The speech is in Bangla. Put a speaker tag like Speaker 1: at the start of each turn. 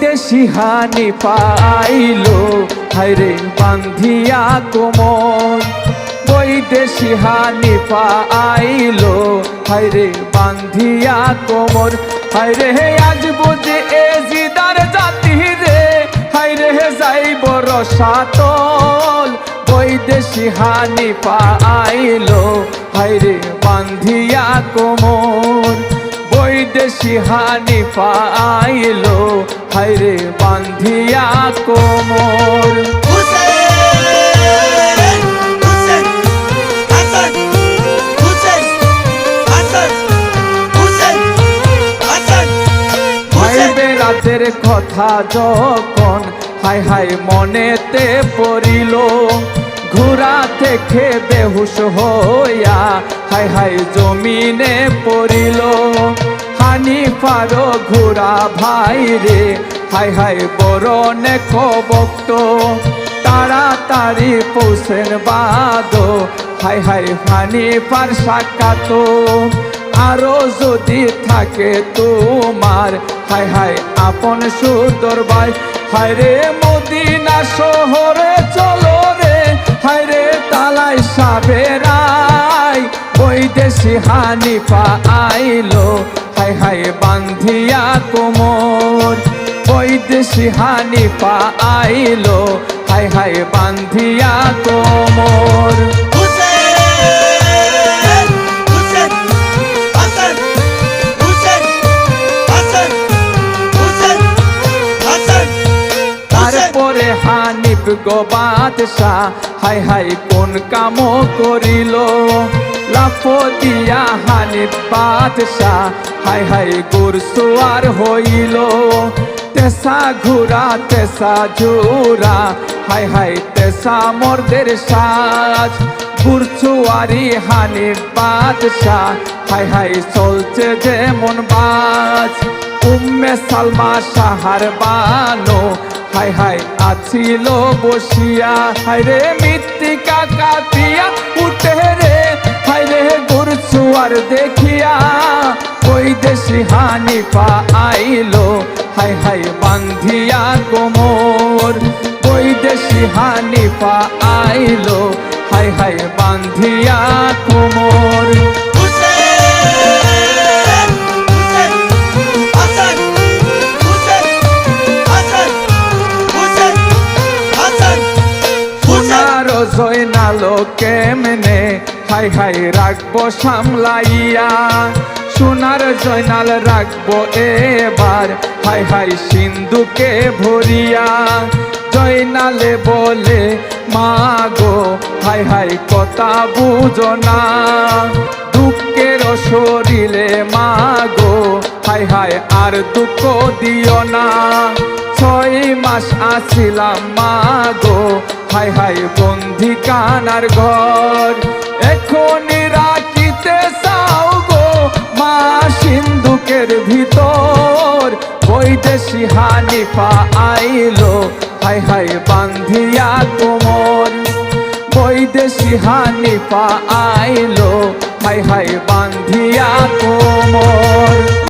Speaker 1: বৈদেশি হানি পাইলো। হাইরে বান্ধিয়া কোমর বৈদেশি হানি পাইলো। হাইরে বান্ধিয়া কোমর হাইরে হে আজ বুঝে এ জিদার জাতি রে। হাইরে হে যাইব রসাতল। বৈদেশি হানি পাইলো। হাইরে বান্ধিয়া কোমর বৈদেশি হানি পাইলো। হাইরে বান্ধিয়া কোমর। বেড়াতের কথা যখন হাই হাই মনেতে পড়িল, ঘোড়া থেকে বেহুশ হইয়া হাই হাই জমিনে পড়িল। হানি পারো ঘোড়া ভাই রে। হাই হাই, বরণে কবক্ত তাড়াতাড়ি পৌঁছেন বাদ। হাই হাই হানি পার সাক্ষাত আরও যদি থাকে তোমার, হাই হাই, আপন সুন্দর ভাই। হায় রে, মদিনা শহরে চলো রে। হায় রে, তালাই সাবেরাই। বৈদেশি হানিফা আইলো। হাই হাই বান্ধিয়া কোমর। বৈদেশি হানি আইলো হাই হাই বান্ধিয়া কোমর। তারপরে হানিফ হাই হাই কোন কাম করিল। লাফ দিয়া হানিফ বাদশাহ, হাই হাই গুরসুয়ার হইল। তেসা ঘুরা, তেসা জুরা, হাই হাই তেসা মর্দের সাজ। গুরসুয়ারি হানিফ বাদশাহ, হাই হাই চলছে যেমন বাজ। উম্মে সালমা সাহার বানো, হাই হাই আছিল বসিয়া। হাই রে মৃত্তিকা রে গুরসুয়ার দেখিয়া ওই দেশি হানি পা আইলো হাই হাই বান্ধিয়া কোমর ওই দেশি হানি পা আইলো হাই হাই বান্ধিয়া কোমর জয়নালো কেমনে হাই হাই রাখব সামলাইয়া, সোনার জয়নাল রাখব এবার। হাই হাই সিন্ধুকে ভরিয়া, জয়নালে বলে, মাগো হাই হাই কথা বুঝো না। দুঃখের শরীরে মাগো হাই হাই আর দুঃখ দিও না। ছয় মাস আসিলাম মাগো হাই হাই বন্দি কানার ঘর। এখনই রাখিতে চাও মা সিন্ধুকের ভিতর। বৈদেশি হানিফা আইলো, হাই হাই বান্ধিয়া কোমর। বৈদেশি হানিফা আইলো, হাই হাই বান্ধিয়া কোমর।